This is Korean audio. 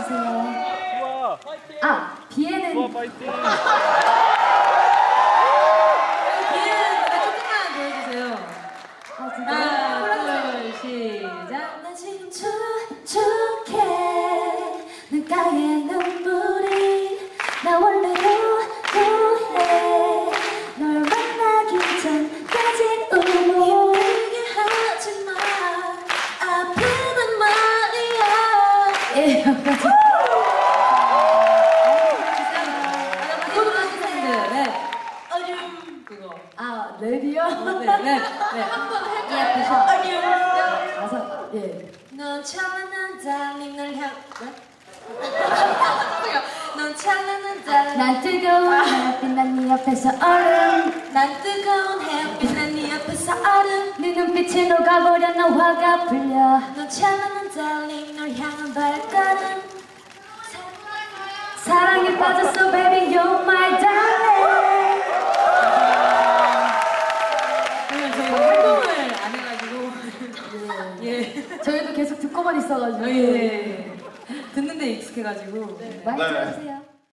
우와, 아, 비에는 우와 파이팅. 조금만 보여주세요. 아, 진짜? 하나, 둘, 시작. 나 지금 촉촉해 눈가에 눈 아, 랩이요? 네, 네, 네. 한번. 앞에서 어둠. 가서, 예넌 찬란한 달님 널 향. 네? 난 뜨거운 햇빛 난네 옆에서 얼음 난 뜨거운 햇빛 난네. 네 눈빛에 녹아버려 나 화가 풀려 넌 찬란한 달님 널 향한 발걸음. 사랑에 빠졌어 baby you're my darling 저희 활동을 안 해가지고. 예. 저희도 계속 듣고만 있어가지고 예. 듣는데 익숙해가지고. 많이 네. 들어주세요